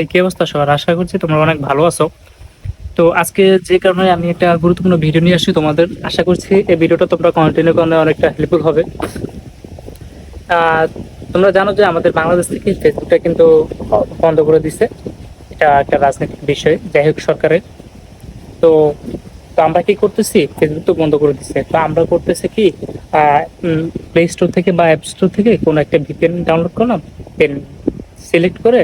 এই কি অবস্থা সবার? আশা করছি তোমরা অনেক ভালো আছো। তো আজকে যে কারণে আমি একটা গুরুত্বপূর্ণ ভিডিও নিয়ে আসছি তোমাদের। আশা করছি এই ভিডিওটা তোমরা কন্টিনিউ করলে অনেকটা হেল্পফুল হবে। তোমরা জানো যে আমাদের বাংলাদেশ থেকে ফেসবুকটা কিন্তু বন্ধ করে দিছে। এটা একটা রাজনৈতিক বিষয়, যাই হোক সরকারের। তো তো আমরা কি করতেছি? ফেসবুক তো বন্ধ করে দিচ্ছে তো আমরা করতেছি কি প্লে স্টোর থেকে বা অ্যাপ স্টোর থেকে কোনো একটা ভিপিএন ডাউনলোড করলাম। দেন সিলেক্ট করে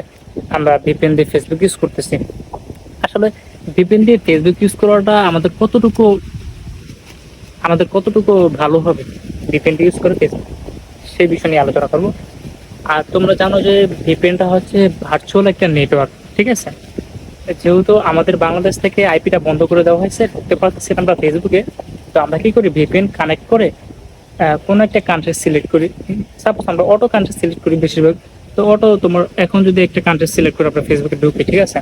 আমরা ভিপিএন দিয়ে ফেসবুক ইউজ করতেছি। আসলে ভিপিএন দিয়ে ফেসবুক ইউজ করাটা আমাদের কতটুকু আমাদের কতটুকু ভালো হবে ভিপিএন ইউজ করে ফেসবুক সেই বিষয় নিয়ে আলোচনা করব। আর তোমরা জানো যে ভিপিএনটা হচ্ছে ভার্চুয়াল একটা নেটওয়ার্ক ঠিক আছে? যেহেতু আমাদের বাংলাদেশ থেকে আইপিটা বন্ধ করে দেওয়া হয়েছে ঢুকতে পারতেছি আমরা ফেসবুকে তো আমরা কি করি? ভিপিএন কানেক্ট করে কোনো একটা কান্ট্রি সিলেক্ট করি। সাপোজ আমরা অটো কান্ট্রি সিলেক্ট করি বেশিরভাগ। তো অটো তোমার এখন যদি একটা কান্ট্রি সিলেক্ট করে আমরা ফেসবুকে ঢুকি, ঠিক আছে?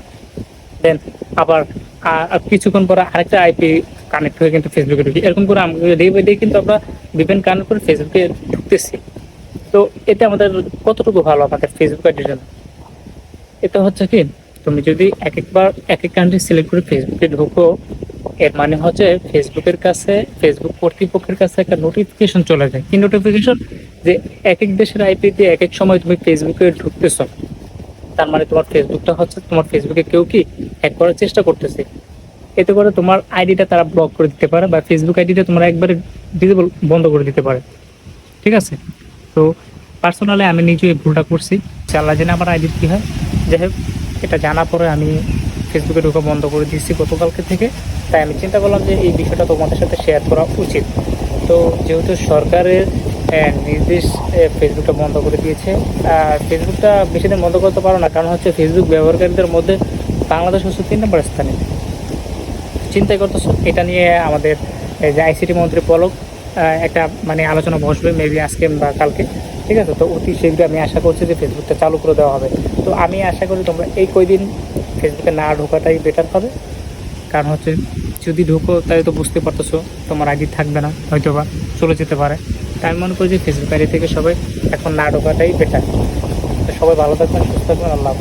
দেন আবার কিছুক্ষণ পরে আরেকটা আইপি কানেক্ট হয়ে কিন্তু ফেসবুকে ঢুকি। এরকম করে আমরা ডে বাই ডে কিন্তু আমরা বিভিন্ন কানেক্ট করে ফেসবুকে ঢুকতেছি। তো এতে আমাদের কতটুকু ভালো আমাদের ফেসবুক আইডির জন্য এটা হচ্ছে কি, তুমি যদি এক একবার এক এক কান্ট্রি সিলেক্ট করে ফেসবুকে ঢোকো এর মানে হচ্ছে ফেসবুকের কাছে ফেসবুক কর্তৃপক্ষের কাছে একটা নোটিফিকেশন চলে যায়। কি নোটিফিকেশন যে এক এক দেশের আইপি দিয়ে এক এক সময় তুমি ফেসবুকে ঢুকতেছো। তার মানে তোমার ফেসবুকটা হচ্ছে, তোমার ফেসবুকে কেউ কি হ্যাক করার চেষ্টা করতেছে। এতে করে তোমার আইডিটা তারা ব্লক করে দিতে পারে বা ফেসবুক আইডিটা তোমরা একবারে ডিসেবল বন্ধ করে দিতে পারে। ঠিক আছে? তো পার্সোনালি আমি নিজে এই ভুলটা করছি। চাল্লা জেনে আমার আইডি কী হয়। যাই হোক, এটা জানার পরে আমি ফেসবুকে ঢোকা বন্ধ করে দিয়েছি গতকালকে থেকে। তাই আমি চিন্তা করলাম যে এই বিষয়টা তোমাদের সাথে শেয়ার করা উচিত। তো যেহেতু সরকারের নির্দেশ ফেসবুকটা বন্ধ করে দিয়েছে আর ফেসবুকটা বেশি দিন বন্ধ করতে পারো না, কারণ হচ্ছে ফেসবুক ব্যবহারকারীদের মধ্যে বাংলাদেশ হচ্ছে তিন নম্বর স্থানে। চিন্তাই করতেছো? এটা নিয়ে আমাদের যে আইসিটি মন্ত্রী পলক একটা মানে আলোচনা বসবে মেবি আজকে বা কালকে। ঠিক আছে? তো অতি শীঘ্রই আমি আশা করছি যে ফেসবুকটা চালু করে দেওয়া হবে। তো আমি আশা করি তোমরা এই কয়দিন ফেসবুকে না ঢোকাটাই বেটার হবে। কারণ হচ্ছে, যদি ঢুকো, তাহলে তো বুঝতে পারতেছো, তোমার আইডি থাকবে না হয়তো বা চলে যেতে পারে। তাই মনে করি যে ফেসবুক আইডি থেকে সবাই এখন না ঢোকাটাই বেটার তো সবাই ভালো থাকবেন, সুস্থ থাকবেন, আল্লাহ।